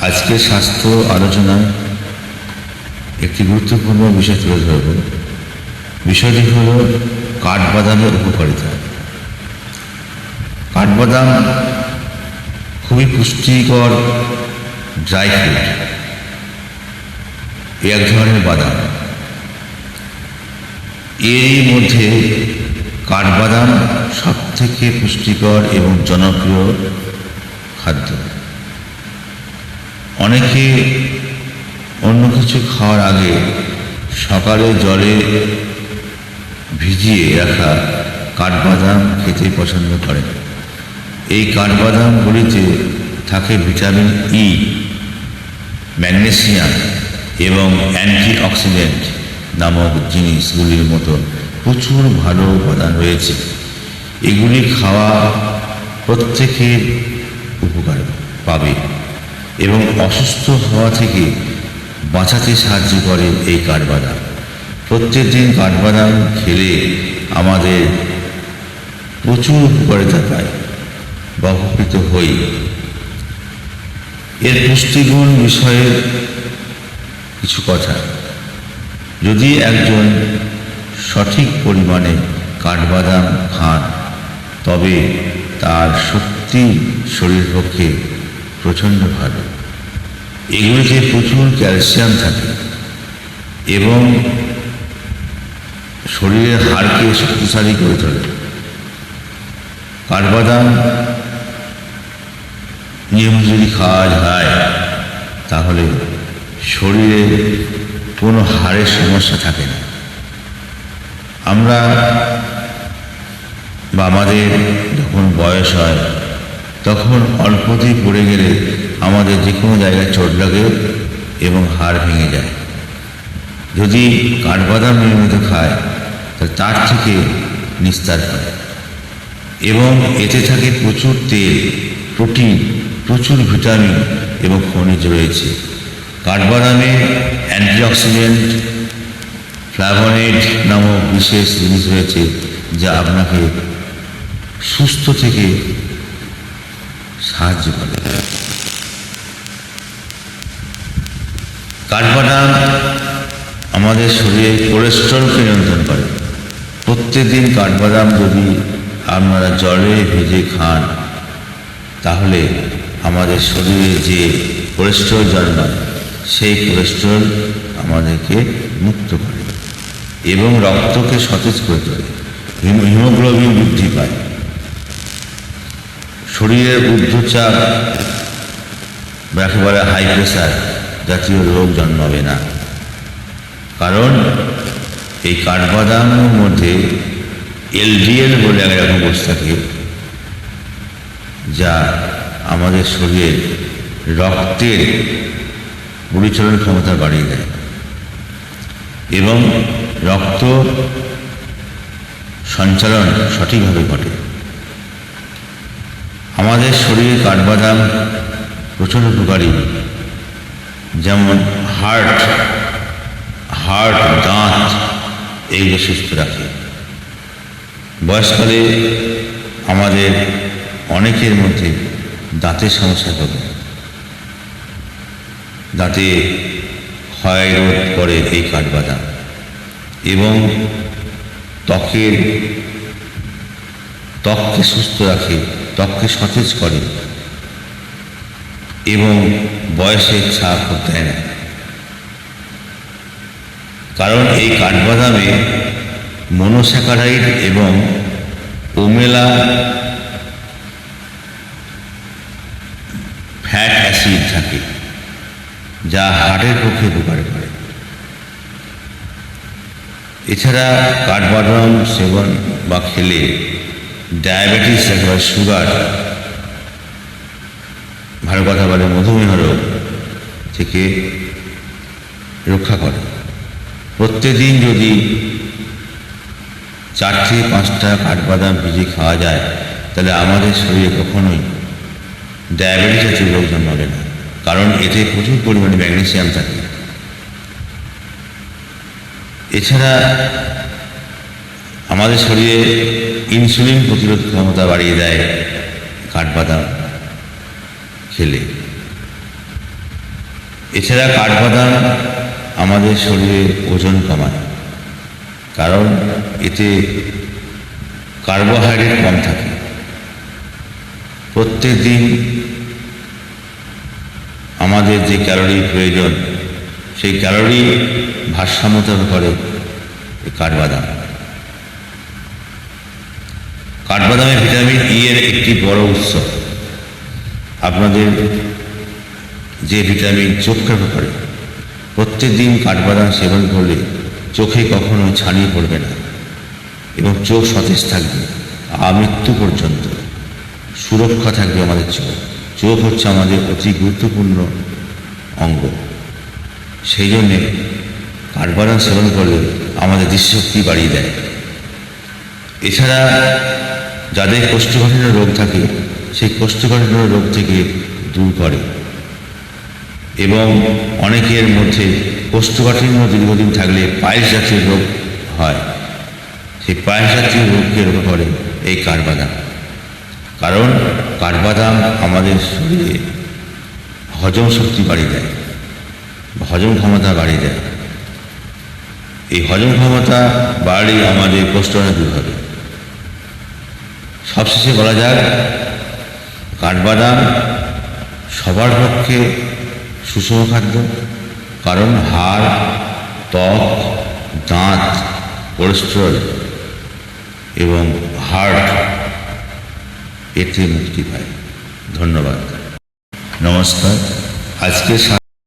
আজকে স্বাস্থ্য আলোচনায় একটি গুরুত্বপূর্ণ বিষয় তুলে ধরব। বিষয়টি হল কাঠবাদামের উপকারিতা। কাঠবাদাম খুবই পুষ্টিকর ড্রাই ফ্রুট এক ধরনের বাদাম। এরই মধ্যে কাঠবাদাম সব থেকে পুষ্টিকর এবং জনপ্রিয় খাদ্য। অনেকে অন্য কিছু খাওয়ার আগে সকালে জলে ভিজিয়ে রাখা কাঠবাদাম খেতে পছন্দ করেন। এই কাঠবাদামগুলিতে থাকে ভিটামিন ই ম্যাগনেসিয়াম এবং অ্যান্টিঅক্সিডেন্ট নামক জিনিসগুলির মতো প্রচুর ভালো উপাদান রয়েছে। এগুলি খাওয়া প্রত্যেকের উপকার পাবে। এবং অসুস্থ হওয়া থেকে বাঁচাতে সাহায্য করে এই কাঠবাদাম। প্রত্যেক দিন কাঠবাদাম খেলে আমাদের প্রচুর উপকারিতা পায় বা উপকৃত হই। এর পুষ্টিগুণ বিষয়ে কিছু কথা। যদি একজন সঠিক পরিমাণে কাঠবাদাম খান, তবে তার সত্যি শরীর পক্ষে প্রচণ্ড ভালো। এগুলিতে প্রচুর ক্যালসিয়াম থাকে এবং শরীরের হাড়কে শক্তিশালী করে তোলে। কাঠবাদাম নিয়মিত যদি খাওয়া যায়, তাহলে শরীরে কোনো হাড়ের সমস্যা থাকে না। আমরা বা আমাদের যখন বয়স হয় তখন অল্পতেই পড়ে গেলে আমাদের যে কোনো জায়গায় চোট লাগে এবং হাড় ভেঙে যায়। যদি কাঠবাদাম নিয়মিত খায় তাহলে তার থেকে নিস্তার পায়। এবং এতে থাকে প্রচুর তেল, প্রোটিন, প্রচুর ভিটামিন এবং খনিজ রয়েছে। কাঠবাদামে অ্যান্টিঅক্সিডেন্ট ফ্ল্যাভোনেড নামক বিশেষ জিনিস রয়েছে যা আপনাকে সুস্থ থেকে সাহায্য করে। কাঠবাদাম আমাদের শরীরে কোলেস্ট্রলকে নিয়ন্ত্রণ করে। প্রত্যেকদিন কাঠবাদাম যদি আপনারা জলে ভেজে খান, তাহলে আমাদের শরীরে যে কোলেস্ট্রল জন্মায়, সেই কোলেস্ট্রল আমাদেরকে মুক্ত করে এবং রক্তকে সতেজ করে তোলে। হিমো- হিমোগ্লোবিন বৃদ্ধি পায়। শরীরের ঊর্ধ্বচাপ একেবারে হাই প্রেশার জাতীয় রোগ জন্মাবে না। কারণ এই কাঠবাদামের মধ্যে এলডিএল বলে একরকম বসে থাকে, যা আমাদের শরীরের রক্তের পরিচালন ক্ষমতা বাড়িয়ে দেয়। এবং রক্ত সঞ্চালন সঠিকভাবে ঘটে। আমাদের শরীরে কাঠবাদাম প্রচুর উপকারী। যেমন হার্ট হার্ট, দাঁত এইগুলো সুস্থ রাখে। বয়সকালে আমাদের অনেকের মধ্যে দাঁতের সমস্যা হবে। দাঁতে ক্ষয় রোধ করে এই কাঠবাদাম এবং ত্বকের, ত্বককে সুস্থ রাখে ত্বককে সতেজ করে এবং বয়সের ছাপ দেয় না। কারণ এই কাঠবাদামে মনোস্যাকারাইড এবং ওমেলা ফ্যাট অ্যাসিড থাকে, যা হার্টের পক্ষে উপকার করে। এছাড়া কাঠবাদাম সেবন বা খেলে ডায়াবেটিস একেবারে সুগার। ভালো কথা বলে মধুমেহ রোগ থেকে রক্ষা করে। প্রত্যেকদিন যদি চার থেকে পাঁচটা কাঠবাদাম ভিজে খাওয়া যায়, তাহলে আমাদের শরীরে কখনোই ডায়াবেটিস জাতীয় রোগ জন্মাবে না, কারণ এতে প্রচুর পরিমাণে ম্যাগনেসিয়াম থাকে। এছাড়া আমাদের শরীরে ইনসুলিন প্রতিরোধ ক্ষমতা বাড়িয়ে দেয় কাঠবাদাম খেলে। এছাড়া কাঠবাদাম আমাদের শরীরে ওজন কমায়, কারণ এতে কার্বোহাইড্রেট কম থাকে। প্রত্যেক দিন আমাদের যে ক্যালোরি প্রয়োজন, সেই ক্যালোরি ভারসাম্যতা করে কাঠবাদাম। কাঠবাদামে ভিটামিন ই এর একটি বড় উৎস। আপনাদের যে ভিটামিন চোখের ব্যাপারে প্রত্যেক দিন কাঠবাদাম সেবন করলে চোখে কখনো ছানিয়ে পড়বে না এবং চোখ সতেজ থাকবে, আমৃত্যু পর্যন্ত। সুরক্ষা থাকবে আমাদের চোখ। চোখ হচ্ছে আমাদের অতি গুরুত্বপূর্ণ অঙ্গ। সেই জন্যে কাঠবাদাম সেবন করলে আমাদের দৃশ্যশক্তি বাড়িয়ে দেয়। এছাড়া যাদের কোষ্ঠকাঠিন্য রোগ থাকে, সেই কোষ্ঠকাঠিন্য রোগ থেকে দূর করে। এবং অনেকের মধ্যে কোষ্ঠকাঠিন্য দীর্ঘদিন থাকলে পায়েস জাতীয় রোগ হয়। সেই পায়েস জাতীয় রোগকে রোগ করে এই কাঠবাদাম। কারণ কাঠবাদাম আমাদের শরীরে হজম শক্তি বাড়িয়ে দেয়, হজম ক্ষমতা বাড়িয়ে দেয়। এই হজম ক্ষমতা বাড়লে আমাদের কোষ্ঠকাঠিন্য দূর হবে। সবশেষে বলা যাক, কাঠবাদাম সবার পক্ষে সুষম খাদ্য। কারণ হাড়, ত্বক, দাঁত, কোলেস্টেরল এবং হার্ট এতে মুক্তি পায়। ধন্যবাদ। নমস্কার। আজকে